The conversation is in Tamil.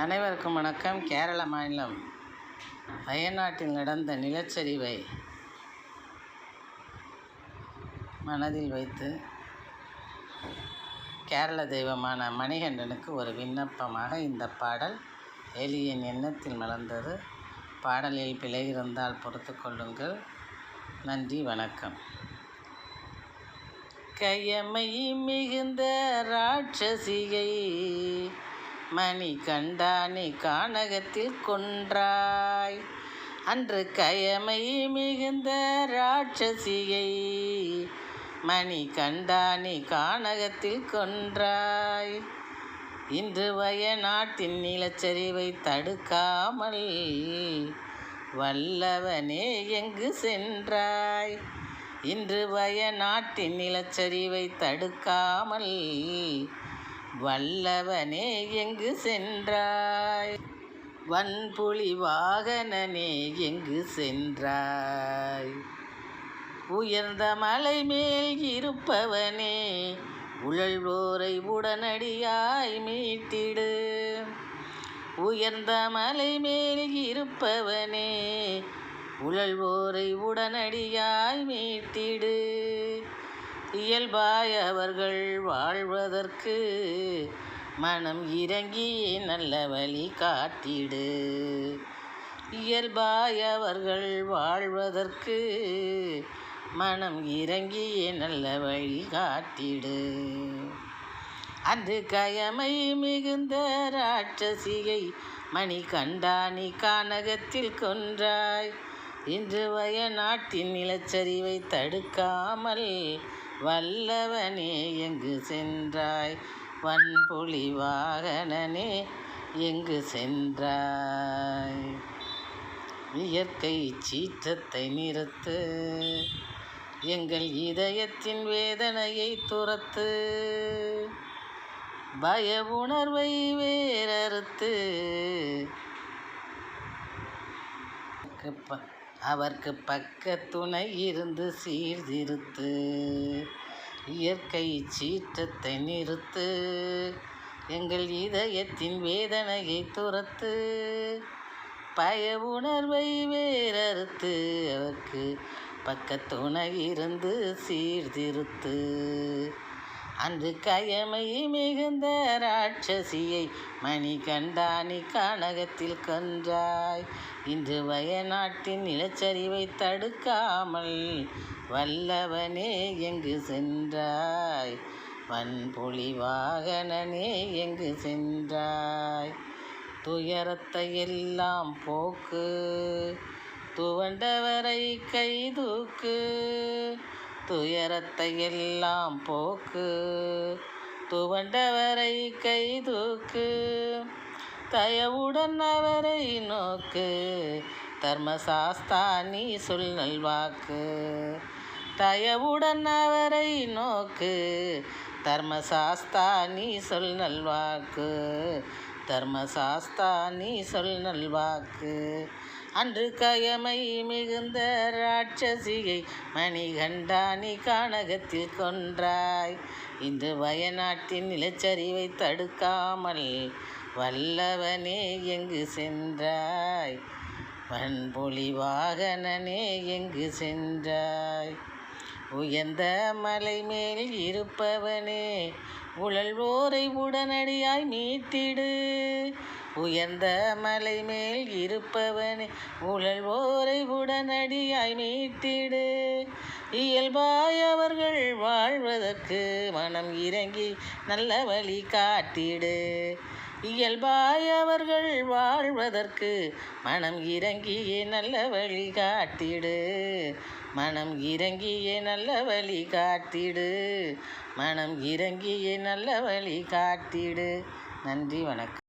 அனைவருக்கும் வணக்கம். கேரள மாநிலம் வயநாட்டில் நடந்த நிலச்சரிவை மனதில் வைத்து கேரள தெய்வமான மணிகண்டனுக்கு ஒரு விண்ணப்பமாக இந்த பாடல் எலியின் எண்ணத்தில் மலர்ந்தது. பாடலில் பிழை இருந்தால் பொறுத்து கொள்ளுங்கள். நன்றி வணக்கம். கையமை மிகுந்த ராட்சசியை மணி கண்டானி கானகத்தில் கொன்றாய். அன்று கயமை மிகுந்த ராட்சசியை மணி கண்டானி கானகத்தில் கொன்றாய். இன்று வயநாட்டின் நிலச்சரிவை தடுக்காமல் வல்லவனே எங்கு சென்றாய்? இன்று வயநாட்டின் நிலச்சரிவை தடுக்காமல் வல்லவனே எங்கு சென்றாய்? வன்புலி வாகனனே எங்கு சென்றாய்? உயர்ந்த மலை மேல் இருப்பவனே உழல்வோரை உடனடியாய் மீட்டிடு. உயர்ந்த மலை மேல் இருப்பவனே உழல்வோரை உடனடியாய் மீட்டிடு. இயல்பாய் அவர்கள் வாழ்வதற்கு மனம் இறங்கி நல்ல வழி காட்டிடு. இயல்பாய் அவர்கள் வாழ்வதற்கு மனம் இறங்கி நல்ல வழி காட்டிடு. அன்று கயமை மிகுந்த ராட்சசியை மணி கண்டானி கானகத்தில் கொன்றாய். இன்று வயநாட்டின் நிலச்சரிவை தடுக்காமல் வல்லவனே எங்கு சென்றாய்? வன்புலி வாகனனே எங்கு சென்றாய்? இயற்கை சீற்றத்தை நிறுத்து எங்கள் இதயத்தின் வேதனையை துரத்து பய உணர்வை வேறறுத்து. அவர்க்கு பக்க துணை இருந்து சீர்திருத்து இயற்கை சீற்றத்தை நிறுத்து எங்கள் இதயத்தின் வேதனையை துரத்து பய உணர்வை வேறறுத்து அவர்க்கு பக்கத்துணை இருந்து சீர்திருத்து. அன்று கயமை மிகுந்த ராட்சசியை மணி கண்டானி கானகத்தில் கொன்றாய். இன்று வயநாட்டின் நிலச்சரிவை தடுக்காமல் வல்லவனே எங்கு சென்றாய்? வன்பொழி வாகனனே எங்கு சென்றாய்? துயரத்தை எல்லாம் போக்கு துவண்டவரை கைதூக்கு துயரத்தை எல்லாம் போக்கு. துவண்டவரை கை தூக்கு. தயவுடன் அவரை நோக்கு. தர்மசாஸ்தா நீ சொல் நல்வாக்கு. தயவுடன் அவரை நோக்கு. தர்மசாஸ்தா நீ சொல் நல்வாக்கு. தர்மசாஸ்தா நீ சொல் நல்வாக்கு. அன்று கயமை மிகுந்த ராட்சசியை மணிகண்டானி கானகத்தில் கொன்றாய். இன்று வயநாட்டின் நிலச்சரிவை தடுக்காமல் வல்லவனே எங்கு சென்றாய்? வன்பொலி வாகனனே எங்கு சென்றாய்? உயர்ந்த மலை மேல் இருப்பவனே உழல்வோரை உடனடியாய் மீட்டிடு. உயர்ந்த மலை மேல் இருப்பவனே உழல்வோரை உடனடியாய் மீட்டிடு. இயல்பாய் அவர்கள் வாழ்வதற்கு மனம் இறங்கி நல்ல வழி காட்டிடு. இயல்பாய் அவர்கள் வாழ்வதற்கு மனம் இறங்கியே நல்ல வழி காட்டிடு. மனம் இறங்கியே நல்ல வழி காட்டிடு. மனம் இறங்கியே நல்ல வழி காட்டிடு. நன்றி வணக்கம்.